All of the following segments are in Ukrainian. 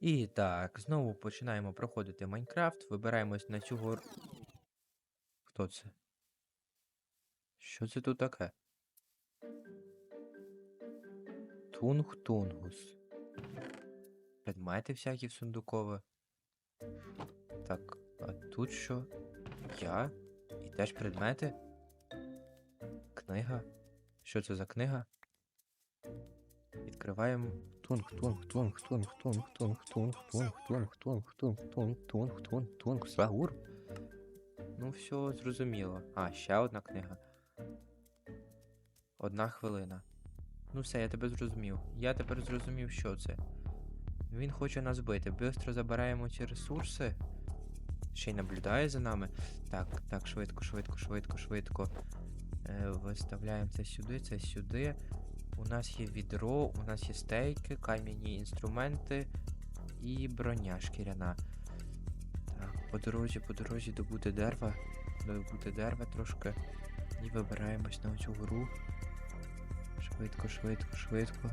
І так, знову починаємо проходити Майнкрафт. Вибираємось на цю гор. Хто це? Що це тут таке? Тунг-тунгус. Предмети всякі в сундукове. Так, а тут що? Я? І теж предмети? Книга? Що це за книга? Відкриваємо тунг, тунг, тунг, тунг, тунг, тунг, тунг, тунг, тунг, тунг, тунг, тунг, тунг, тунг, тунг, сагур. Ну, все зрозуміло. А, ще одна книга. Одна хвилина. Ну все, я тебе зрозумів. Я тепер зрозумів, що це. Він хоче нас бити. Бистро забираємо ці ресурси. Ще й наблюдає за нами. Так, так, швидко, швидко, швидко, швидко. Е, виставляємо це сюди, це сюди. У нас є відро, у нас є стейки, кам'яні інструменти і броня шкіряна. Так, по дорозі, по дорозі добути дерева. Добути дерева трошки. І вибираємось на цю гору. Швидко, швидко, швидко.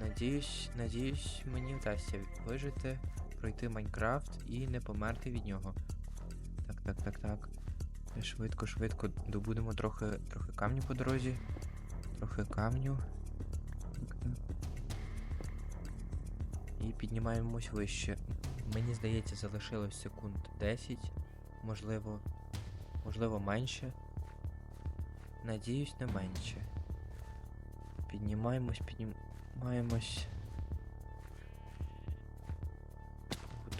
Надіюсь, надіюсь, мені вдасться вижити, пройти Майнкрафт і не померти від нього. Так, так, так, так. Швидко, швидко добудемо трохи, трохи камню по дорозі. Трохи камню. І піднімаємось вище. Мені здається, залишилось секунд 10, можливо, можливо менше. Надіюсь, не менше. Піднімаємось, піднімаємось.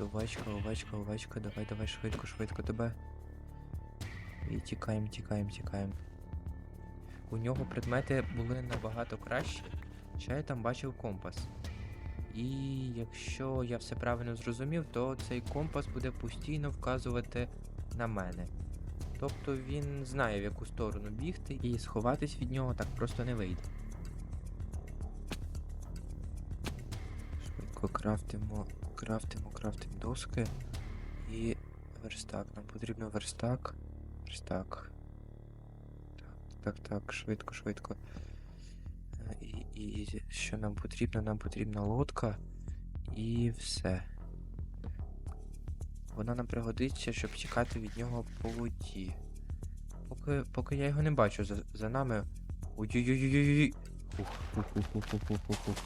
Овечка, овечка, овечка, давай, давай, швидко, швидко тебе. І тікаємо, тікаємо, тікаємо. У нього предмети були набагато кращі. Ще я там бачив компас. І якщо я все правильно зрозумів, то цей компас буде постійно вказувати на мене. Тобто він знає, в яку сторону бігти, і сховатись від нього так просто не вийде. Швидко крафтимо, крафтимо, крафтимо доски і верстак. Нам потрібно верстак. Верстак. Так, так, так, швидко, швидко. Е, І, і що нам потрібно? Нам потрібна лодка і все. Вона нам пригодиться, щоб тікати від нього по воді. Поки, поки я його не бачу за, за нами. Ой-ой-ой-ой-ой. Ух, ух, ух, ух, ух, ух, ух, ух.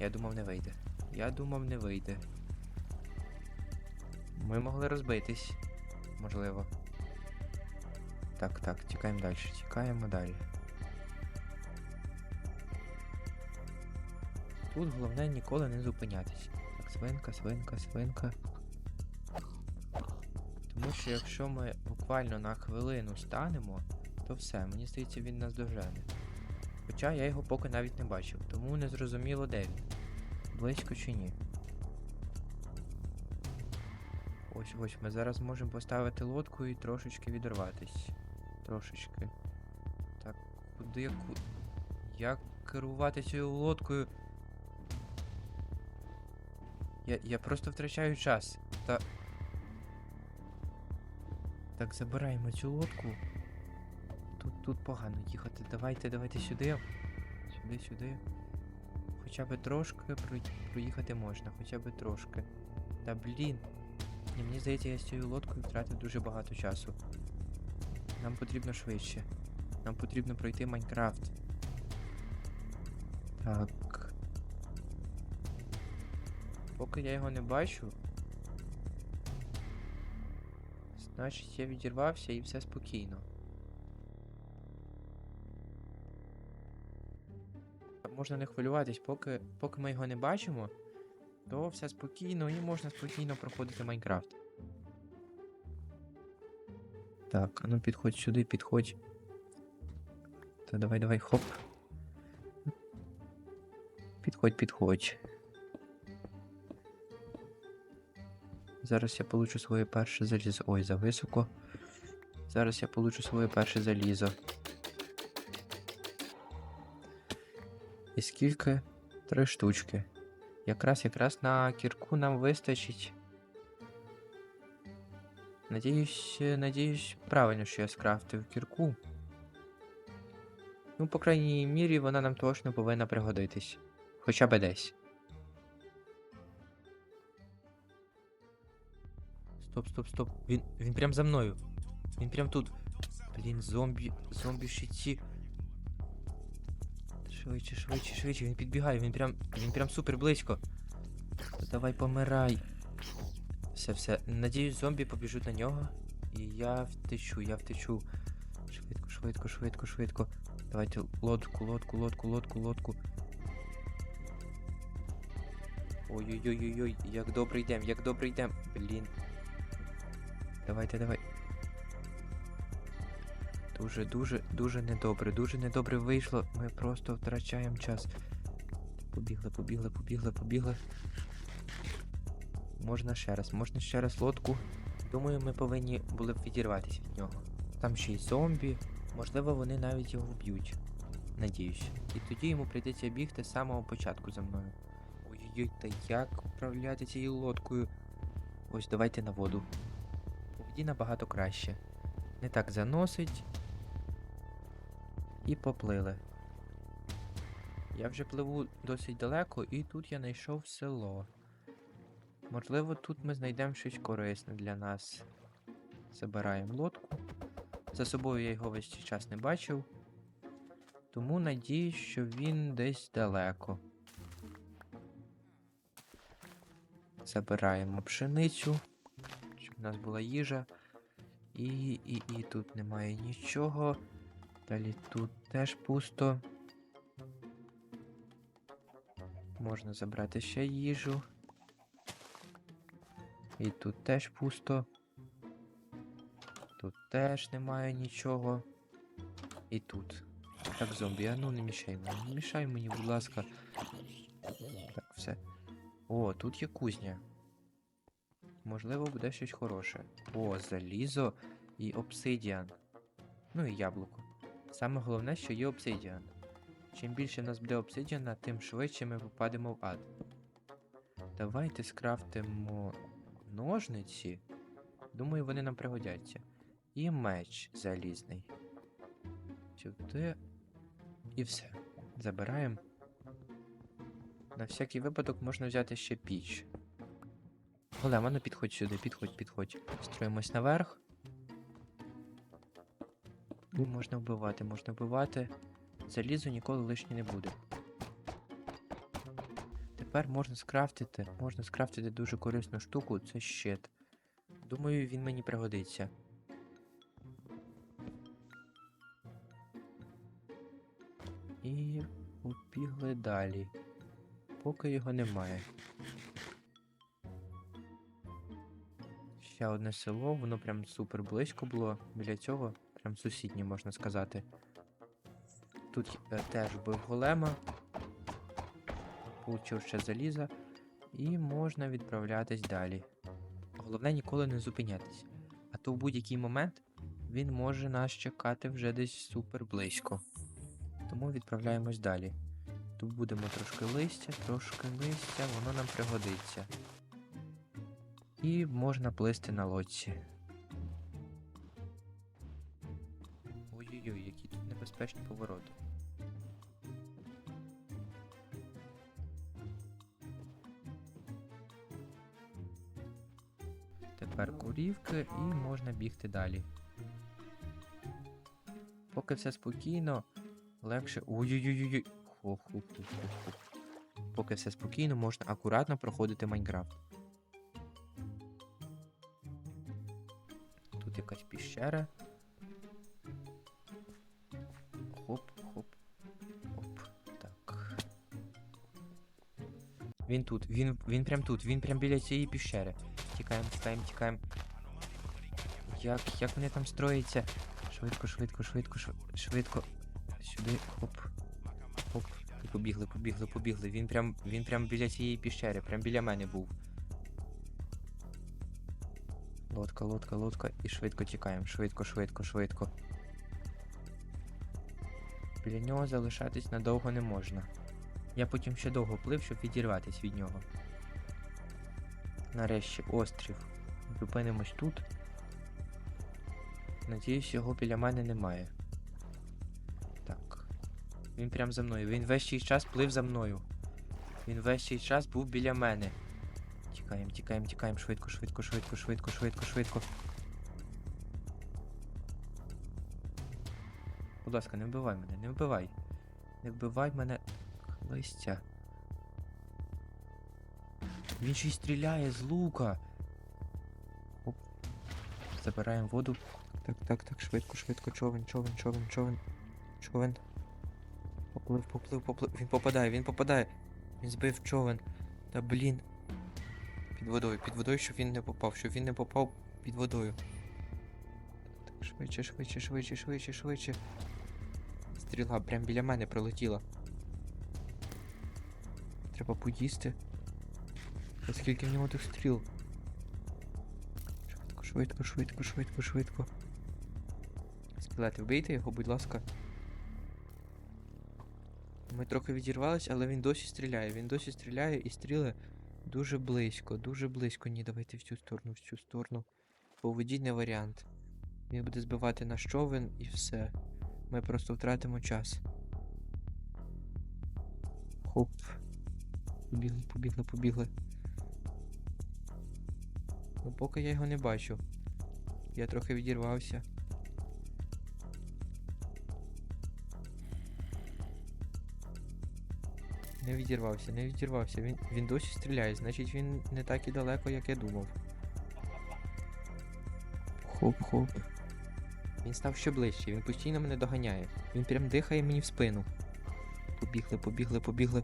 Я думав не вийде. Я думав не вийде. Ми могли розбитись. Можливо. Так, так, тікаємо далі, тікаємо далі. Тут головне ніколи не зупинятись. Так, свинка, свинка, свинка. Тому що якщо ми буквально на хвилину станемо, то все, мені здається, він нас дожене. Хоча я його поки навіть не бачив, тому не зрозуміло де він. Близько чи ні. Ось ось ми зараз можемо поставити лодку і трошечки відірватись. Трошечки. Так, куди ку... Як керувати цією лодкою? Я, я просто втрачаю час. Та. Так, забираємо цю лодку. Тут тут погано їхати. Давайте, давайте сюди. Сюди, сюди. Хоча б трошки проїхати можна, хоча б трошки. Та блін. Ні, мені здається, я з цією лодкою втратив дуже багато часу. Нам потрібно швидше. Нам потрібно пройти Майнкрафт. Так. Поки я його не бачу. Значить я відірвався і все спокійно. Можна не хвилюватись, поки, поки ми його не бачимо, то все спокійно і можна спокійно проходити Майнкрафт. Так, ну підходь сюди, підходь. Та давай, давай, хоп. Підходь, підходь. Зараз я получу своє перше залізо. Ой, за високо. Зараз я получу своє перше залізо. І скільки? Три штучки. Якраз якраз на кірку нам вистачить. Надіюсь, е, надіюсь, правильно, що я скрафтив кірку. Ну, по крайній мірі, вона нам точно повинна пригодитись. Хоча б десь. Стоп, стоп, стоп. Він, він прям за мною. Він прям тут. Блін, зомбі. Зомбі щиті. Швидше, швидше, швидше. Він підбігає, він прям. Він прям супер близько. Давай помирай. Все, все. Надіюсь, зомбі побіжуть на нього. І я втечу, я втечу. Швидко, швидко, швидко, швидко. Давайте лодку, лодку, лодку, лодку, лодку. Ой-ой-ой-ой-ой, як добре йдем, як добре йдем. Блін. Давайте, давай. Дуже, дуже, дуже недобре, дуже недобре вийшло. Ми просто втрачаємо час. Побігли, побігли, побігли, побігли. Можна ще раз, можна ще раз лодку. Думаю, ми повинні були б відірватися від нього. Там ще й зомбі. Можливо, вони навіть його вб'ють. Надіюсь. І тоді йому прийдеться бігти з самого початку за мною. Ой-ой-ой, та як управляти цією лодкою? Ось давайте на воду. У воді набагато краще. Не так заносить. І поплили. Я вже пливу досить далеко, і тут я знайшов село. Можливо, тут ми знайдемо щось корисне для нас. Забираємо лодку. За собою я його весь цей час не бачив. Тому надіюсь, що він десь далеко. Забираємо пшеницю, щоб у нас була їжа. І, і, і тут немає нічого. Далі тут теж пусто. Можна забрати ще їжу. І тут теж пусто. Тут теж немає нічого. І тут. Так, зомбі, а ну не мішай мені. Не мішай мені, будь ласка. Так, все. О, тут є кузня. Можливо, буде щось хороше. О, залізо і обсидіан. Ну і яблуко. Саме головне, що є обсидіан. Чим більше в нас буде обсидіана, тим швидше ми попадемо в ад. Давайте скрафтимо ножниці. Думаю, вони нам пригодяться. І меч залізний. Сюди. І все. Забираємо. На всякий випадок можна взяти ще піч. Голем, а ну підходь сюди, підходь, підходь. Строїмось наверх. І можна вбивати, можна вбивати. Залізо ніколи лишнє не буде. Тепер можна скрафтити. Можна скрафтити дуже корисну штуку, це щит. Думаю, він мені пригодиться. І побігли далі. Поки його немає. Ще одне село, воно прям супер близько було. Біля цього, прям сусіднє, можна сказати. Тут е, теж вбив голема. Ще заліза. І можна відправлятись далі. Головне ніколи не зупинятись. А то в будь-який момент він може нас чекати вже десь супер близько. Тому відправляємось далі. Тут будемо трошки листя, трошки листя, воно нам пригодиться. І можна плисти на лодці. Ой-ой-ой, які тут небезпечні повороти. Тепер курівки і можна бігти далі. Поки все спокійно, легше. Ой-ой-ой-ой. Поки все спокійно, можна акуратно проходити Майнкрафт. Тут якась піщера. Хоп, хоп. Хоп. Так. Він тут, він, він прям тут, він прям біля цієї піщери. Тікаємо, тікаємо, тікаємо. Як, як вони там строяться? Швидко, швидко, швидко, швидко. Сюди, хоп. Хоп. І побігли, побігли, побігли. Він прям, він прям біля цієї піщери, прям біля мене був. Лодка, лодка, лодка. І швидко тікаємо. Швидко, швидко, швидко. Біля нього залишатись надовго не можна. Я потім ще довго плив, щоб відірватися від нього. Нарешті острів. Зупинимось тут. Надіюсь, його біля мене немає. Так. Він прям за мною. Він весь цей час плив за мною. Він весь цей час був біля мене. Тікаємо, тікаємо, тікаємо, швидко, швидко, швидко, швидко, швидко, швидко. Будь ласка, не вбивай мене, не вбивай. Не вбивай мене. Листя. Він й стріляє з лука. Оп. Забираємо воду. Так, так, так, швидко, швидко, човен, човен, човен, човен. Човен. Поплив, поплив, поплив. Він попадає, він попадає. Він збив човен. Та блін. Під водою, під водою, щоб він не попав, щоб він не попав під водою. Так, швидше, швидше, швидше, швидше, швидше. Стріла прям біля мене пролетіла. Треба поїсти. А скільки в нього тих стріл? Швидко, швидко, швидко, швидко, швидко. Скелети, вбийте його, будь ласка. Ми трохи відірвались, але він досі стріляє. Він досі стріляє і стріли дуже близько, дуже близько. Ні, давайте в цю сторону, в цю сторону. По воді не варіант. Він буде збивати наш човен і все. Ми просто втратимо час. Хоп. Побігли, побігли, побігли. Ну, поки я його не бачу. Я трохи відірвався. Не відірвався, не відірвався. Він, він досі стріляє, значить він не так і далеко, як я думав. Хоп-хоп. Він став ще ближче, він постійно мене доганяє. Він прям дихає мені в спину. Побігли, побігли, побігли.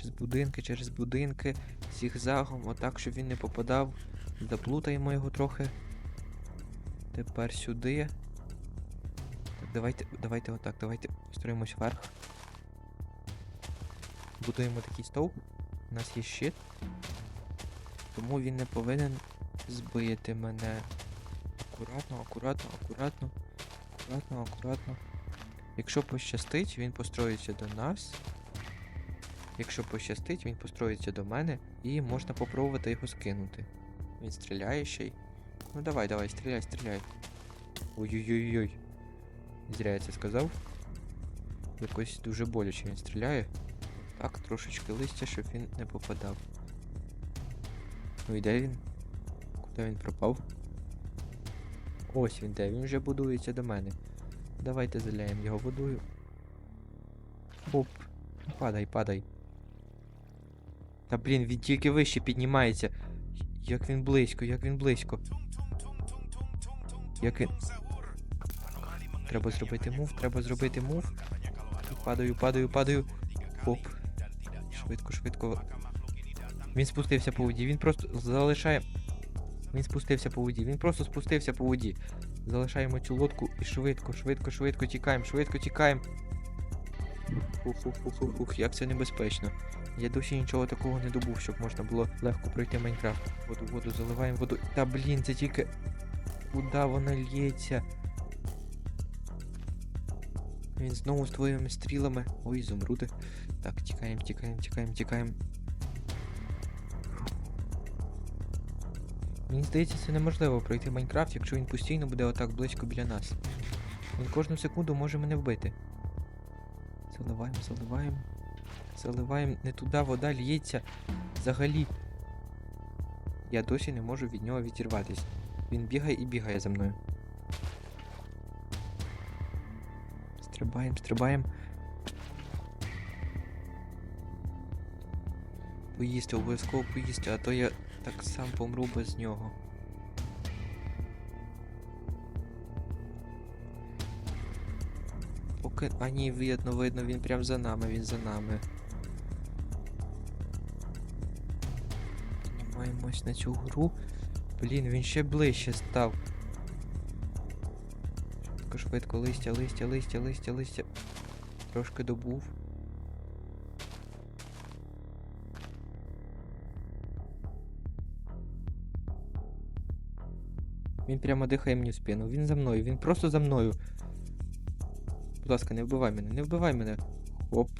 Через будинки, через будинки, зігзагом, отак, щоб він не попадав. Заплутаємо його трохи. Тепер сюди. Так, давайте, давайте отак, давайте строїмось вверх. Будуємо такий стовп. У нас є щит. Тому він не повинен збити мене. Акуратно, акуратно, акуратно, акуратно, акуратно. Якщо пощастить, він построїться до нас. Якщо пощастить, він построїться до мене і можна попробувати його скинути. Він стріляє ще й. Ну давай, давай, стріляй, стріляй. Ой-ой-ой-ой. Зря я це сказав. Якось дуже боляче він стріляє. Так, трошечки листя, щоб він не попадав. Ну і де він? Куди він пропав? Ось він де, він вже будується до мене. Давайте заляємо його водою. Оп. Падай, падай. Та блін, він тільки вище піднімається. Як він близько, як він близько. Як він. Треба зробити мув, треба зробити мув. Падаю, падаю, падаю. Оп. Швидко, швидко. Він спустився по воді, він просто залишає. Він спустився по воді, він просто спустився по воді. Залишаємо цю лодку і швидко, швидко, швидко тікаємо, швидко тікаємо. Ух-ух-ух-ух, як це небезпечно. Я досі нічого такого не добув, щоб можна було легко пройти Майнкрафт. Воду, воду, заливаємо воду. Та блін, це тільки. Куда вона лється? Він знову з твоїми стрілами. Ой, зумруди. Так, тікаємо, тікаємо, тікаємо, тікаємо. Мені здається, це неможливо пройти Майнкрафт, якщо він постійно буде отак близько біля нас. Він кожну секунду може мене вбити. Заливаємо, заливаємо. Заливаємо. Не туди вода лється. Взагалі. Я досі не можу від нього відірватися. Він бігає і бігає за мною. Стрибаємо, стрибаємо. Поїсти, обов'язково поїсти, а то я так сам помру без нього. Поки. А ні, видно, видно, він прям за нами, він за нами. Піднімаємось на цю гру. Блін, він ще ближче став. Швидко, швидко, листя, листя, листя, листя, листя. Трошки добув. Він прямо дихає мені в спину. Він за мною, він просто за мною. Будь ласка, не вбивай мене, не вбивай мене. Оп.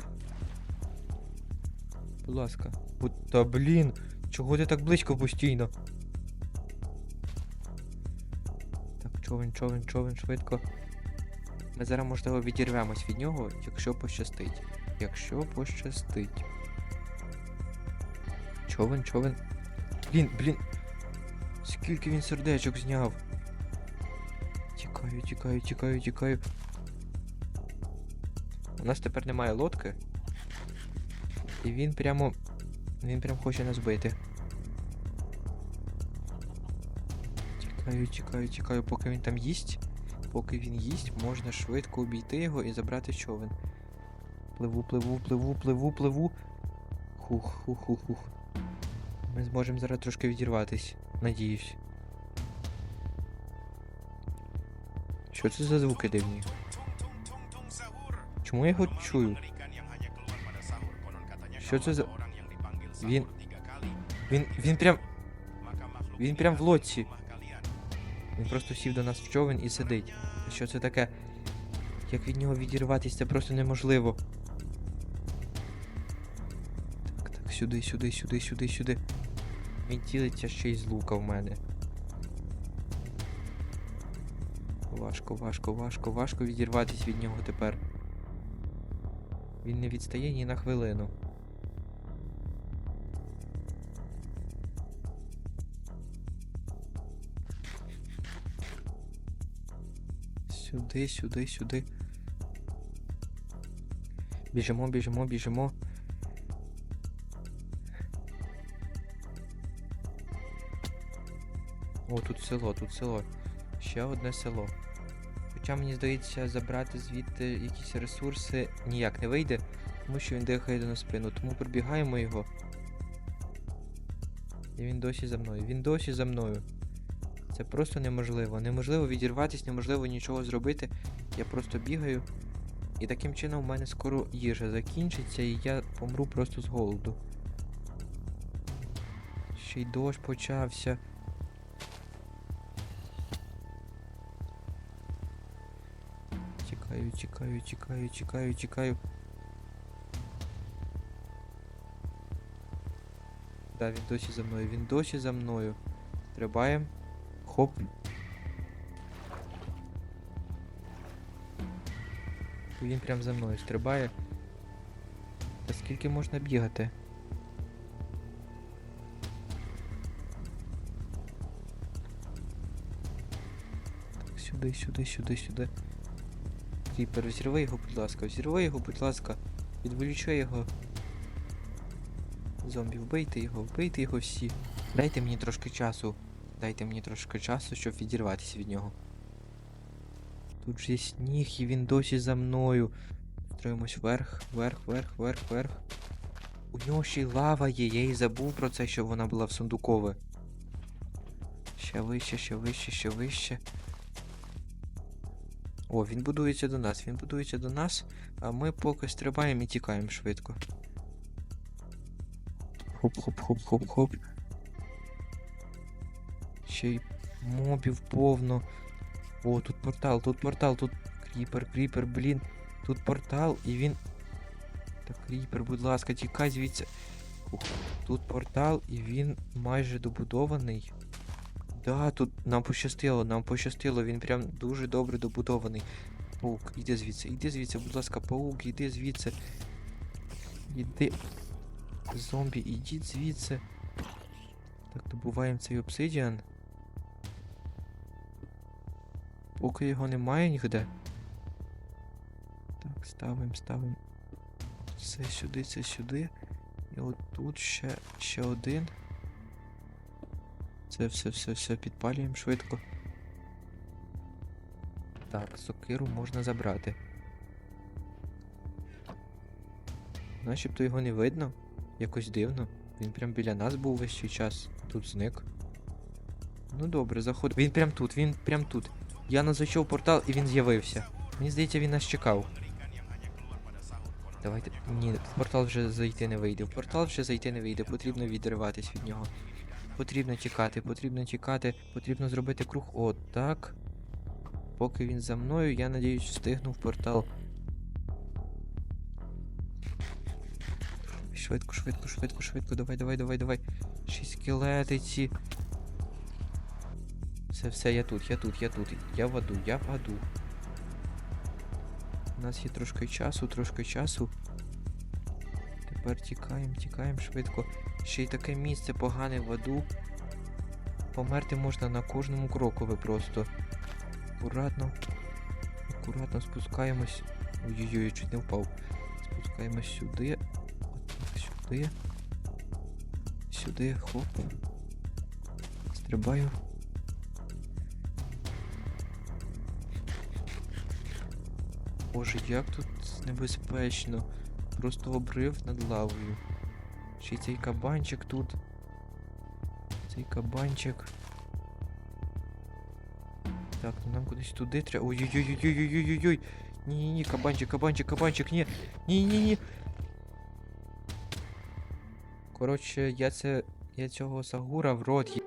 Будь ласка. Будь... Та блін, чого ти так близько постійно? Так, човен, човен, човен, швидко. Ми зараз, можливо, відірвемось від нього, якщо пощастить. Якщо пощастить. Човен, човен. Блін, блін. Скільки він сердечок зняв. Тікаю, тікаю, тікаю, тікаю. У нас тепер немає лодки. І він прямо. Він прям хоче нас бити. Тікаю, тікаю, тікаю, поки він там їсть. Поки він їсть, можна швидко обійти його і забрати човен. Пливу, пливу, пливу, пливу, пливу. Хух, хух, хух, хух. Ми зможемо зараз трошки відірватись. Надіюсь. Що це за звуки дивні? Чому я його чую? Що це за. Він. Він. Він прям. Він прям в лодці. Він просто сів до нас в човен і сидить. Що це таке? Як від нього відірватися, це просто неможливо. Так, так, сюди, сюди, сюди, сюди, сюди. Він цілиться ще й з лука в мене. Важко, важко, важко, важко відірватися від нього тепер. Він не відстає ні на хвилину. Сюди, сюди, сюди. Біжимо, біжимо, біжимо. О, тут село, тут село. Ще одне село. Хоча мені здається, забрати звідти якісь ресурси ніяк не вийде, тому що він дихає до нас спину. Тому пробігаємо його. І він досі за мною. Він досі за мною. Це просто неможливо. Неможливо відірватися, неможливо нічого зробити. Я просто бігаю. І таким чином в мене скоро їжа закінчиться і я помру просто з голоду. Ще й дощ почався. Тікаю, тікаю, тікаю, тікаю. Да, він досі за мною, він досі за мною. Стрибаємо. Хоп. Він прям за мною стрибає. Та скільки можна бігати? Так, сюди, сюди, сюди, сюди. Кріпер, взірви його, будь ласка, взірви його, будь ласка. Відволічай його. Зомбі, вбийте його, вбийте його всі. Дайте мені трошки часу. Дайте мені трошки часу, щоб відірватися від нього. Тут же сніг, і він досі за мною. Строїмось вверх, вверх, вверх, вверх, вверх. У нього ще й лава є, я і забув про це, що вона була в сундукове. Ще вище, ще вище, ще вище. О, він будується до нас, він будується до нас, а ми поки стрибаємо і тікаємо швидко. Хоп-хоп-хоп-хоп-хоп. Ще й мобів повно. О, тут портал, тут портал, тут кріпер, кріпер, блін. Тут портал і він. Так, кріпер, будь ласка, тікай звідси. Тут портал і він майже добудований. Да, тут нам пощастило, нам пощастило, він прям дуже добре добудований. Паук, іди звідси, іди звідси, будь ласка, паук, іди звідси. Іди. Зомбі, ідіть звідси. Так, добуваємо цей обсидіан. Поки його немає нігде. Так, ставимо, ставимо. Це сюди, це сюди. І от тут ще, ще один. Це все, все, все підпалюємо швидко. Так, сокиру можна забрати. Начебто його не видно. Якось дивно. Він прям біля нас був весь цей час. Тут зник. Ну добре, заход. Він прям тут, він прям тут. Я назайшов портал і він з'явився. Мені здається, він нас чекав. Давайте. Ні, в портал вже зайти не вийде. В портал вже зайти не вийде. Потрібно відриватись від нього. Потрібно тікати, потрібно тікати, потрібно зробити круг. О, так. Поки він за мною, я надіюсь, встигну в портал. Швидко, швидко, швидко, швидко. Давай, давай, давай, давай. Ще скелети ці. Все, все, я тут, я тут, я тут. Я в аду, я в аду. У нас є трошки часу, трошки часу. Тепер тікаємо, тікаємо швидко. Ще й таке місце погане в аду. Померти можна на кожному крокові просто. Акуратно. Акуратно спускаємось. Ой-ой-ой, я чуть не впав. Спускаємось сюди. Отак, сюди. Сюди, хоп. Стрибаю. Боже, як тут небезпечно. Просто обрив над лавою. Ще цей кабанчик тут. Цей кабанчик. Так, ну нам кудись туди треба. Ой-ой-ой-ой-ой-ой-ой-ой. Ні-ні-ні, кабанчик, кабанчик, кабанчик, ні. Ні-ні-ні. Коротше, я це. Я цього Сагура в рот